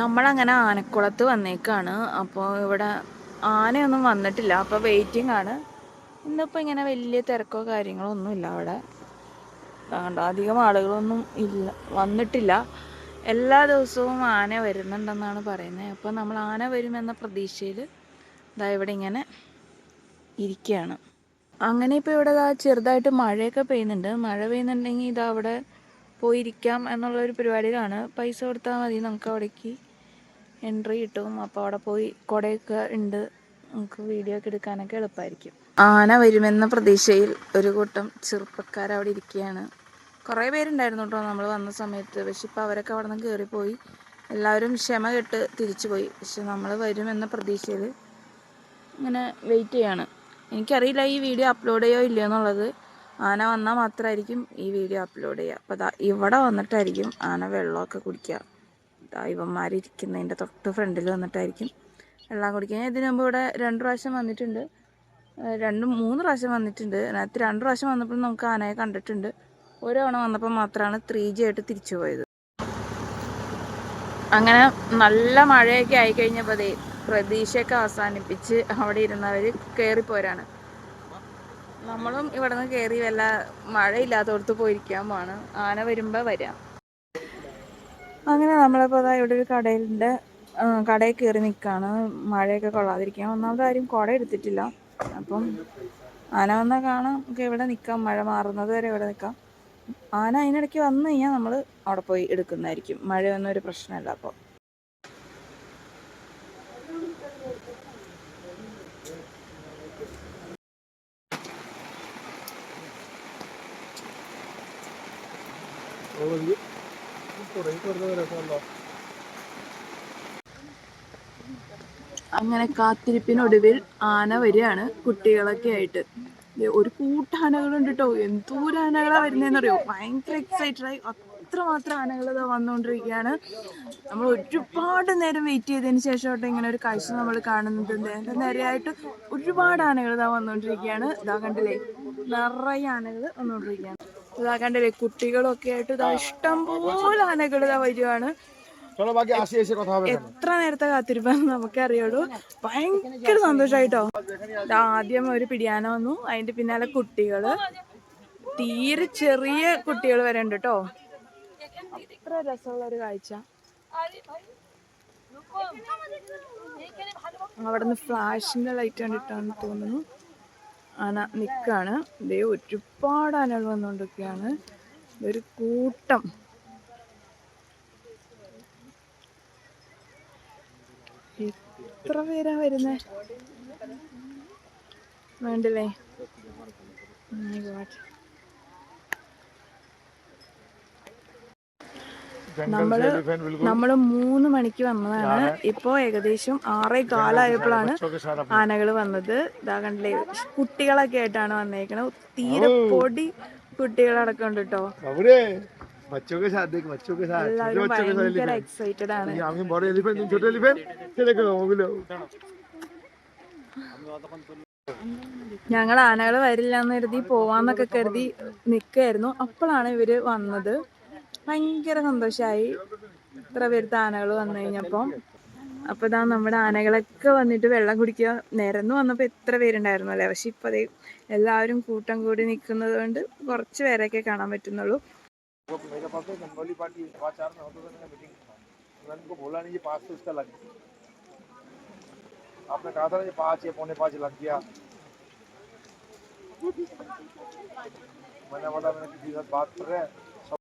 നമ്മളങ്ങനെ ആനക്കുളത്ത് വന്നേക്കാണ്. അപ്പോൾ ഇവിടെ ആനയൊന്നും വന്നിട്ടില്ല. അപ്പോൾ വെയിറ്റിംഗ് ആണ്. ഇന്നിപ്പോൾ ഇങ്ങനെ വലിയ തിരക്കോ കാര്യങ്ങളോ ഒന്നുമില്ല അവിടെ. അധികം ആളുകളൊന്നും ഇല്ല വന്നിട്ടില്ല. എല്ലാ ദിവസവും ആന വരുന്നുണ്ടെന്നാണ് പറയുന്നത്. അപ്പോൾ നമ്മൾ ആന വരുമെന്ന പ്രതീക്ഷയിൽ ഇതാ ഇവിടെ ഇങ്ങനെ ഇരിക്കുകയാണ്. അങ്ങനെ ഇപ്പോൾ ഇവിടെ ചെറുതായിട്ട് മഴയൊക്കെ പെയ്യുന്നുണ്ട്. മഴ പെയ്യുന്നുണ്ടെങ്കിൽ ഇതാ അവിടെ പോയിരിക്കാം എന്നുള്ളൊരു പരിപാടിയിലാണ്. പൈസ കൊടുത്താൽ മതി നമുക്ക് അവിടേക്ക്. എൻട്രി കിട്ടും. അപ്പോൾ അവിടെ പോയി കുടയൊക്കെ ഉണ്ട് നമുക്ക് വീഡിയോ ഒക്കെ എടുക്കാനൊക്കെ എളുപ്പമായിരിക്കും ആന വരുമെന്ന പ്രതീക്ഷയിൽ ഒരു കൂട്ടം ചെറുപ്പക്കാർ അവിടെ ഇരിക്കുകയാണ് കുറേ പേരുണ്ടായിരുന്നു കേട്ടോ നമ്മൾ വന്ന സമയത്ത്. പക്ഷെ ഇപ്പോൾ അവരൊക്കെ അവിടെ നിന്ന് കയറിപ്പോയി എല്ലാവരും ക്ഷമ കെട്ട് തിരിച്ചു പോയി. പക്ഷെ നമ്മൾ വരുമെന്ന പ്രതീക്ഷയിൽ ഇങ്ങനെ വെയിറ്റ് ചെയ്യാണ്. എനിക്കറിയില്ല ഈ വീഡിയോ അപ്ലോഡ് ചെയ്യോ ഇല്ലയോ എന്നുള്ളത്. ആന വന്നാൽ മാത്രമായിരിക്കും ഈ വീഡിയോ അപ്ലോഡ് ചെയ്യുക അപ്പോൾ ദാ ഇവിടെ വന്നിട്ടായിരിക്കും ആന വെള്ളമൊക്കെ കുടിക്കുക ദാ ഇവന്മാരിരിക്കുന്നതിന്റെ തൊട്ട് ഫ്രണ്ടിൽ വന്നിട്ടായിരിക്കും വെള്ളം കുടിക്കുക ഇതിനു മുമ്പ് ഇവിടെ രണ്ട് പ്രാവശ്യം വന്നിട്ടുണ്ട്. രണ്ടും മൂന്ന് പ്രാവശ്യം വന്നിട്ടുണ്ട്. അതിനകത്ത് രണ്ട് പ്രാവശ്യം വന്നപ്പോൾ നമുക്ക് ആനയെ കണ്ടിട്ടുണ്ട്. ഒരു തവണ വന്നപ്പോൾ മാത്രമാണ് ത്രീ ജി ആയിട്ട് തിരിച്ചു പോയത്. അങ്ങനെ നല്ല മഴയൊക്കെ ആയിക്കഴിഞ്ഞപ്പോൾ പ്രതീക്ഷയൊക്കെ അവസാനിപ്പിച്ച് അവിടെ ഇരുന്നവർ കയറിപ്പോരാണ് നമ്മളും ഇവിടെ നിന്ന് കയറി വല്ല മഴയില്ലാത്തടത്ത് പോയിരിക്കാൻ പോണ് ആന വരുമ്പോൾ വരാം. അങ്ങനെ നമ്മളിപ്പോൾ അതാ ഇവിടെ ഒരു കടയിലുണ്ട്. കടയിൽ കയറി നിൽക്കുകയാണ് മഴയൊക്കെ കൊള്ളാതിരിക്കാൻ ഒന്നാമത് ആരും കുട എടുത്തിട്ടില്ല. അപ്പം ആന വന്നാൽ കാണാം. നമുക്ക് ഇവിടെ നിൽക്കാം മഴ മാറുന്നത് വരെ ഇവിടെ നിൽക്കാം ആന അതിനിടയ്ക്ക് വന്നു കഴിഞ്ഞാൽ നമ്മൾ അവിടെ പോയി എടുക്കുന്നതായിരിക്കും. മഴയൊന്നും ഒരു പ്രശ്നമല്ല അപ്പോൾ അങ്ങനെ കാത്തിരിപ്പിനൊടുവിൽ ആന വരികയാണ് കുട്ടികളൊക്കെ ആയിട്ട്. ഒരു കൂട്ടാനകളുണ്ട് കേട്ടോ എന്തോരം ആനകളാ വരുന്നതെന്നറിയോ ഭയങ്കര എക്സൈറ്റഡ് ആയി. അത്രമാത്രം ആനകൾ വന്നുകൊണ്ടിരിക്കുകയാണ് നമ്മൾ ഒരുപാട് നേരം വെയിറ്റ് ചെയ്തതിന് ശേഷമായിട്ട് ഇങ്ങനെ ഒരു കാഴ്ച നമ്മൾ കാണുന്നത്. നേരം നേരെയായിട്ട് ഒരുപാട് ആനകൾ ഇതാ വന്നുകൊണ്ടിരിക്കുകയാണ് ഇതാ കണ്ടില്ലേ? നിറയെ ആനകൾ വന്നുകൊണ്ടിരിക്കുകയാണ് ഇതാ കണ്ടില്ലേ കുട്ടികളൊക്കെ ആയിട്ട് ഇതാ ഇഷ്ടം പോലെ ആനകൾ ഇതാ വരികയാണ് എത്ര നേരത്തെ കാത്തിരിപ്പാന്ന് നമുക്കറിയുള്ളൂ. ഭയങ്കര സന്തോഷായിട്ടോ. ആദ്യം ഒരു പിടിയാന വന്നു അതിന്റെ പിന്നാലെ കുട്ടികൾ. തീരെ ചെറിയ കുട്ടികൾ വരെ ഉണ്ട് കേട്ടോ അത്ര രസമുള്ള ഒരു കാഴ്ച. അവിടെ നിന്ന് ഫ്ലാഷിന്റെ ലൈറ്റ് കണ്ടിട്ടാണ് തോന്നുന്നു. ആന നിൽക്കുകയാണ് ഇതേ ഒരുപാട് ആനകൾ വന്നുകൊണ്ടിരിക്കുകയാണ് ഒരു കൂട്ടം. എത്ര പേരാ വരുന്നേ? വേണ്ടില്ലേ? നമ്മൾ നമ്മൾ മൂന്ന് മണിക്ക് വന്നതാണ്. ഇപ്പോ ഏകദേശം ആറേ കാലായപ്പോഴാണ് ആനകൾ വന്നത്. ഇതാ കണ്ടില്ലേ കുട്ടികളൊക്കെ ആയിട്ടാണ് വന്നേക്കണത്. തീരെ പൊടി കുട്ടികളടക്കം ഉണ്ട് കേട്ടോ बच्चों के साथ बच्चों के साथ ഞങ്ങൾ ആനകൾ വരില്ല എന്ന് കരുതി പോവാന്നൊക്കെ കരുതി നിക്കായിരുന്നു. അപ്പോഴാണ് ഇവർ വന്നത്. ഭയങ്കര സന്തോഷമായി ഇത്ര പേരുത്ത ആനകൾ വന്നു കഴിഞ്ഞപ്പം അപ്പൊ ഇതാ നമ്മുടെ ആനകളൊക്കെ വന്നിട്ട് വെള്ളം കുടിക്കുക നിരന്ന് വന്നപ്പോൾ എത്ര പേരുണ്ടായിരുന്നു അല്ലേ പക്ഷെ ഇപ്പൊ ദേ എല്ലാവരും കൂട്ടം കൂടി നിൽക്കുന്നത് കൊണ്ട് കുറച്ച് പേരൊക്കെ കാണാൻ പറ്റുന്നുള്ളൂ मेरे पास में बंगाली पार्टी पाँच चार में होता था मैंने मीटिंग मैंने उनको बोला नहीं ये पाँच सौ इसका लग गया आपने कहा था ना ये पाँच या पौने पाँच लग गया मैंने बोला मैंने किसी के साथ बात कर रहे हैं